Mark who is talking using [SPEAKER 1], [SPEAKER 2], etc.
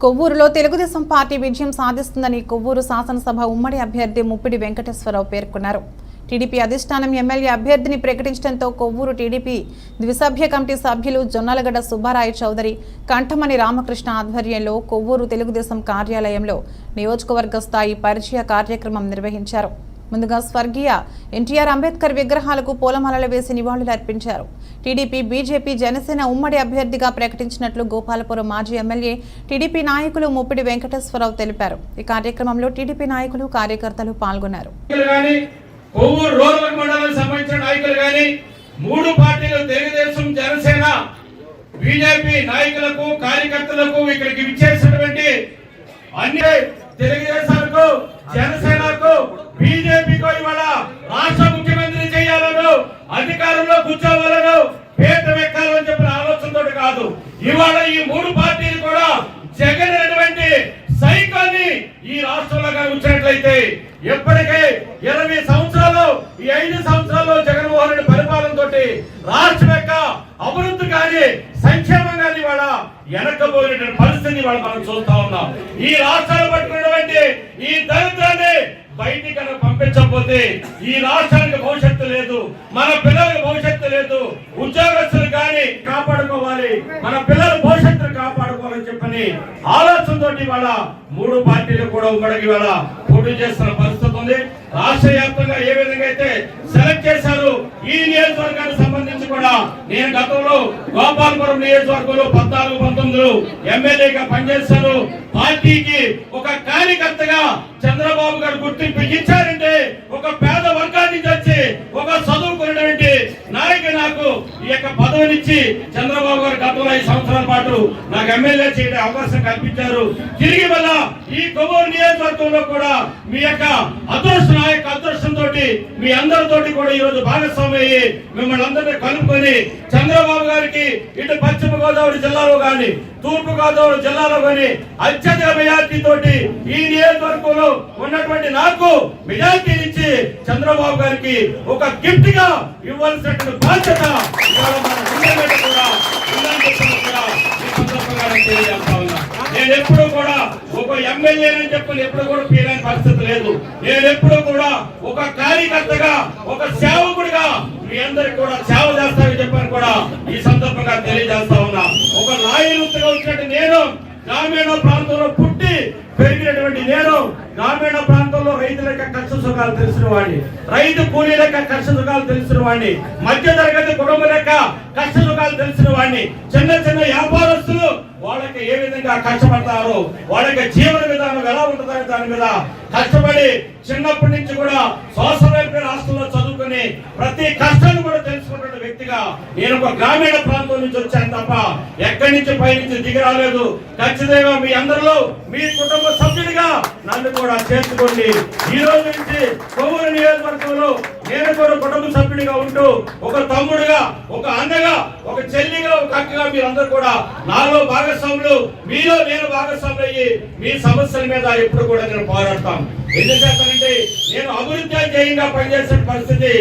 [SPEAKER 1] కొవ్వూరులో Telugu Desam party విజయం సాధిస్తుందని కొవ్వూరు శాసనసభ ఉమ్మడి అభ్యర్థి ముప్పిడి వెంకటేశ్వరరావు పేర్కొన్నారు. టీడీపీ అధిష్టానం ఎమ్మెల్యే అభ్యర్థిని ప్రకటించడంతో కొవ్వూరు టీడీపీ ద్విసభ్య కమిటీ సభ్యులు జొన్నలగడ్డ సుబ్బారాయ చౌదరి కంఠమణి రామకృష్ణ ఆధ్వర్యంలో కొవ్వూరు తెలుగుదేశం కార్యాలయంలో నియోజకవర్గ స్థాయి పరిచయ కార్యక్రమం నిర్వహించారు. ముందుగా స్వర్గీయ ఎన్టీఆర్ అంబేద్కర్ విగ్రహాలకు పూలమాలలు వేసి నివాళులు అర్పించారు టీడీపీ బీజేపీ జనసేన ఉమ్మడి అభ్యర్థిగా ప్రకటించినట్లు గోపాలపురం మాజీ ఎమ్మెల్యే టీడీపీ నాయకులు ముప్పిడి వెంకటేశ్వరరావు తెలిపారు. ఈ కార్యక్రమంలో టీడీపీ నాయకులు కార్యకర్తలు పాల్గొన్నారు.
[SPEAKER 2] మూడు పార్టీలు తెలుగుదేశం జనసేన బీజేపీ నాయకులకు కార్యకర్తలకు ఇక్కడికి విచ్చేసినటువంటి అన్ని తెలుగు ఈ రాష్ట్రంలో కానీ ఉంచినట్లయితే ఎప్పటికే ఇరవై సంవత్సరాలు ఈ ఐదు సంవత్సరాల్లో జగన్మోహన్ రెడ్డి పరిపాలనతో రాష్ట్రం యొక్క అభివృద్ధి కానీ సంక్షేమం కానీ వాళ్ళ వెనకపోయినటువంటి పరిస్థితిని వాళ్ళు మనం చూస్తా ఉన్నాం. ఈ రాష్ట్రాలు పట్టుకున్నటువంటి ఈ దరిద్రాన్ని బయటికి కనుక పంపించకపోతే ఈ రాష్ట్రానికి భవిష్యత్తు లేదు మన పిల్లలకు భవిష్యత్తు లేదు ఉద్యోగస్తులు కానీ కాపాడుకోవాలి మన పిల్లల భవిష్యత్తు కాపాడుకోవాలని ఆలోచనతో ఇవాళ మూడు పార్టీలు కూడా ఉమ్మడికి ఇవాళ పోటీ చేస్తున్న పరిస్థితి ఉంది. రాష్ట్ర వ్యాప్తంగా ఏ విధంగా అయితే సెలెక్ట్ చేశారు ఈ నియోజకవర్గానికి సంబంధించి కూడా నేను గతంలో గోపాలపురం నియోజకవర్గంలో పద్నాలుగు పంతొమ్మిదిలో ఎమ్మెల్యేగా పనిచేశాను. పార్టీకి ఒక కార్యకర్తగా చంద్రబాబు గారు గుర్తింపు ఇచ్చారంటే ఒక పేద వర్గాన్ని నుంచి వచ్చి ఒక చదువుకున్నటువంటి నాయకుడు నాకు ఈ యొక్క పదవినిచ్చి చంద్రబాబు గారు గతంలో ఐదు సంవత్సరాల పాటు నాకు ఎమ్మెల్యే చేయడం అవకాశం కల్పించారు. తిరిగి మళ్ళా ఈ కొవ్వూరు నియోజకవర్గంలో కూడా మీ యొక్క అదృష్ట నాయక యొక్క అదృష్టంతో మీ అందరితోటి కూడా ఈ రోజు భాగస్వామి అయ్యి మిమ్మల్ని అందరినీ కలుపుకొని చంద్రబాబు గారికి ఇటు పశ్చిమ గోదావరి జిల్లాలో కానీ తూర్పు గోదావరి జిల్లాలో కానీ అత్యధిక మెజార్టీ తోటి ఈ నియోజకవర్గంలో ఉన్నటువంటి నాకు మెజార్టీ ఇచ్చి చంద్రబాబు గారికి ఒక గిఫ్ట్గా ఇవ్వాల్సినటువంటి బాధ్యత నేను నేను ఎప్పుడు కూడా ఒక ఎమ్మెల్యే అని చెప్పని ఎప్పుడు కూడా పీలని పరిస్థితి లేదు. నేను ఎప్పుడు కూడా ఒక కార్యకర్తగా ఒక సేవకుడిగా మీ అందరికి కూడా సేవ చేస్తానని చెప్పని కూడా ఈ సందర్భంగా తెలియజేస్తా ఉన్నా. ఒక నాయకుడిగా వచ్చినట్టు నేను గ్రామీణ ప్రాంతంలో పుట్టి పెరిగినటువంటి నేను గ్రామీణ ప్రాంతంలో రైతుల యొక్క కష్ట సుఖాలు తెలిసిన వాడిని. రైతు కూలీల యొక్క కష్ట సుఖాలు తెలిసిన వాడిని. మధ్య తరగతి కుటుంబం యొక్క కష్ట సుఖాలు తెలిసిన వాడిని. చిన్న చిన్న వ్యాపారం వాళ్ళకి ఏ విధంగా కష్టపడతారో వాళ్ళకి జీవన విధానం ఎలా ఉంటుందనే దాని మీద కష్టపడి చిన్నప్పటి నుంచి కూడా సోషల్ రాష్ట్రంలో చదువుకుని ప్రతి కష్టాన్ని కూడా తెలుసుకున్న వ్యక్తిగా నేను ఒక గ్రామీణ ప్రాంతం నుంచి వచ్చాను తప్ప ఎక్కడి నుంచి పై నుంచి దిగి రాలేదు. ఖచ్చితంగా మీ అందరిలో మీ కుటుంబ సభ్యుడిగా నన్ను కూడా చేర్చుకోండి. ఈ రోజు నుంచి కొవ్వూరు నియోజకవర్గంలో నేను కూడా కుటుంబ సభ్యుడిగా ఉంటూ ఒక తమ్ముడుగా ఒక అన్నగా ఒక చెల్లిగా ఒక అక్కగా మీరందరూ కూడా నాలో భాగస్వాములు మీలో నేను భాగస్వాములు అయ్యి మీ సమస్యల మీద ఎప్పుడు కూడా నేను పోరాడతాను. ఎందుకంటే నేను అభివృద్ధి ధ్యేయంగా పనిచేసిన పరిస్థితి